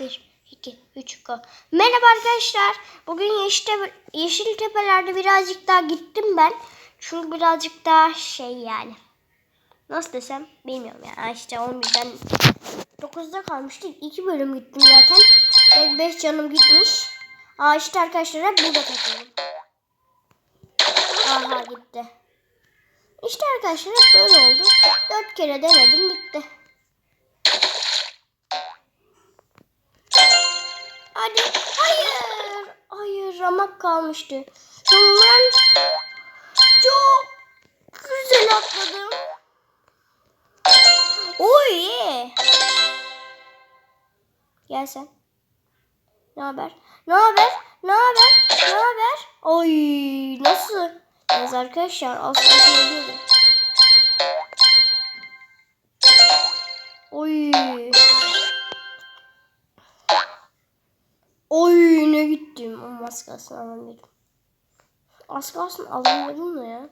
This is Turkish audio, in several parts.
1, 2, 3, go. Merhaba arkadaşlar. Bugün Yeşil, Yeşil Tepeler'de birazcık daha gittim ben. Çünkü birazcık daha şey yani. Nasıl desem bilmiyorum ya. İşte 11'den 9'da kalmıştık. 2 bölüm gittim zaten. 5 canım gitmiş. Aa işte arkadaşlar hep burada takıyorum. Aha gitti. İşte arkadaşlar hep böyle oldu. 4 kere denedim bitti. Hayır ramak kalmıştı. Sonra ben çok güzel atladım. Oy. Gel sen. Ne haber? Ne haber? Ne haber? Ne haber? Oy nasıl? Yalnız arkadaşlar asla söylüyorum. Oy az kalsın alamıyordum. Az kalsın alamıyordum da ya.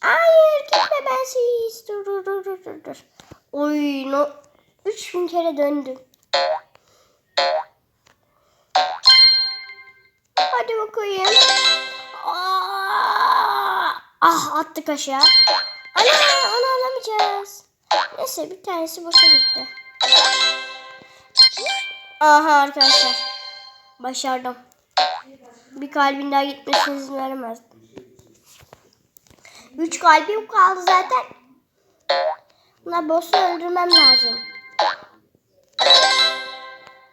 Hayır gitme bensiz. Dur dur dur dur dur. dur. Oy no. 3000 kere döndüm. Hadi bakayım. Aa! Ah attık aşağı. Ana onu alamayacağız. Neyse bir tanesi boşa gitti. Aha arkadaşlar. Başardım. Bir kalbin daha gitmesine izin veremezdim. Üç kalbim kaldı zaten. Buna boss'u öldürmem lazım.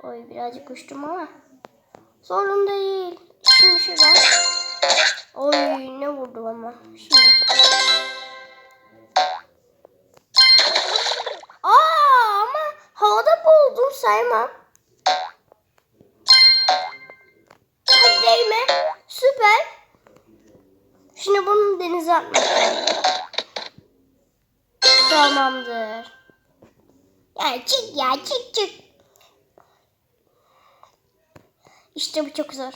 Oy birazcık uçtum ama. Sorun değil. Şimdi şuradan. Oy ne vurdu ama. Şimdi. Aa ama havada buldum saymam. Değme. Süper. Şimdi bunu denize atmak. Tamamdır. Ya çık ya çık çık. İşte bu çok zor.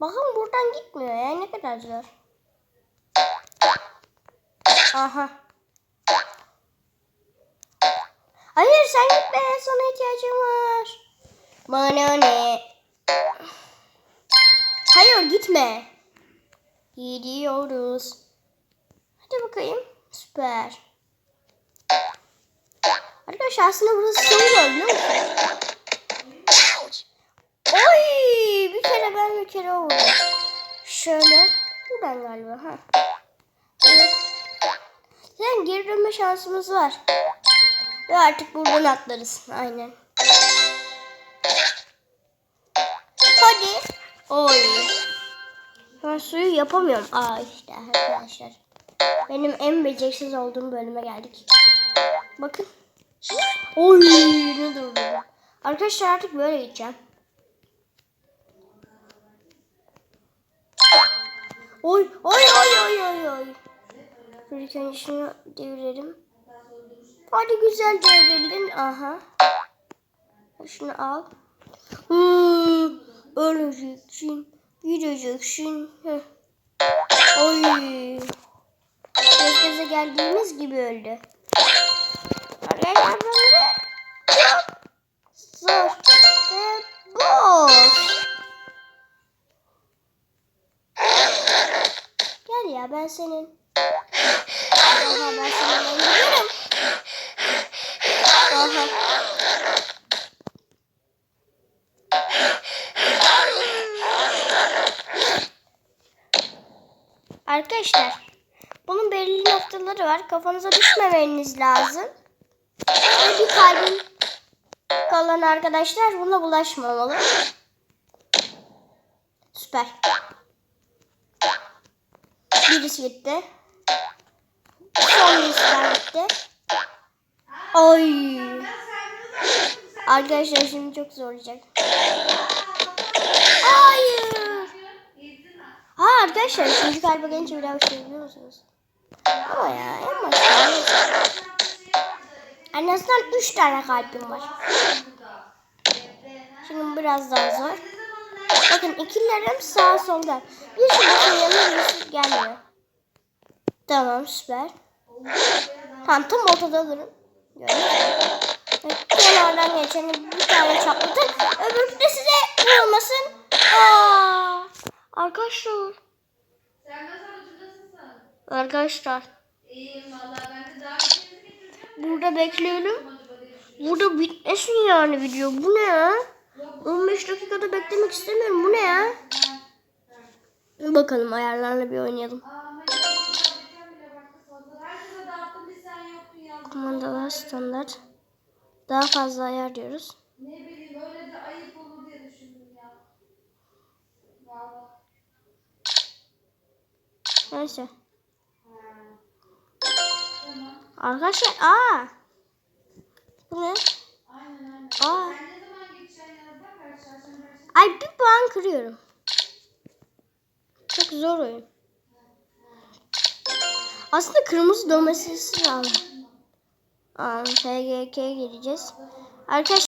Bakın buradan gitmiyor ya ne kadar zor. Aha. Hayır sen gitme sana ihtiyacım var. Bana ne? Hayır gitme. Gidiyoruz. Hadi bakayım. Süper. Arkadaşlar aslında burası yol biliyor musunuz? Oy! Bir kere ben bir kere vurdum. Şöyle. Buradan galiba. Ha. Evet. Sen geri dönme şansımız var. Ve artık buradan atlarız. Aynen. Hadi. Oy. Ben suyu yapamıyorum. Aa işte arkadaşlar. Benim en beceriksiz olduğum bölüme geldik. Bakın. Oy ne durdu. Arkadaşlar artık böyle gideceğim. Oy oy oy oy oy oy. Bir önce şunu devirelim. Hadi güzel devrelim. Aha. Şunu al. Hmm, öleceksin. Gideceksin. Heh. Oy. Göze geldiğimiz gibi öldü. Arkadaşlar böyle çok zor ve boş. Gel ya ben senin. Aha ben senin öldürürüm. Aha. Arkadaşlar bunun belirli noktaları var. Kafanıza düşmemeniz lazım. Ve bir kalbin kalan arkadaşlar buna bulaşmamalı. Süper. Birisi gitti. Son birisi gitti. Ay. Arkadaşlar şimdi çok zorlayacak. Hayır. Ha arkadaşlar ikinci kalbe gelince bir daha şey biliyor musunuz? Ama ya en başta. En azından üç tane kalbim var. Şimdi biraz daha zor. Bakın ikilerim sağ solda. Bir şurada yanına birisi gelmiyor. Tamam süper. Tamam tam ortada durun. Kenardan geçeni bir tane çatlatın. Öbürü de size vurmasın. Aa, arkadaşlar. Sen nasıl? Arkadaşlar. İyiyim valla ben de daha bir şeyleri getireceğim. Burada bekliyorum. Düşünüyorum. Burada bitmesin yani video. Bu ne ya? 15 dakikada beklemek istemiyorum. Bu ne ya? Bakalım ayarlarla bir oynayalım. Yazdım. Kumandalar standart. Daha fazla ayar diyoruz. Ne Neyse. Arkadaşlar aa. Bu ne? Aa. Ay bir puan kırıyorum. Çok zor oyun. Aslında kırmızı dönmesi lazım. Aa, FGK gireceğiz. Arkadaşlar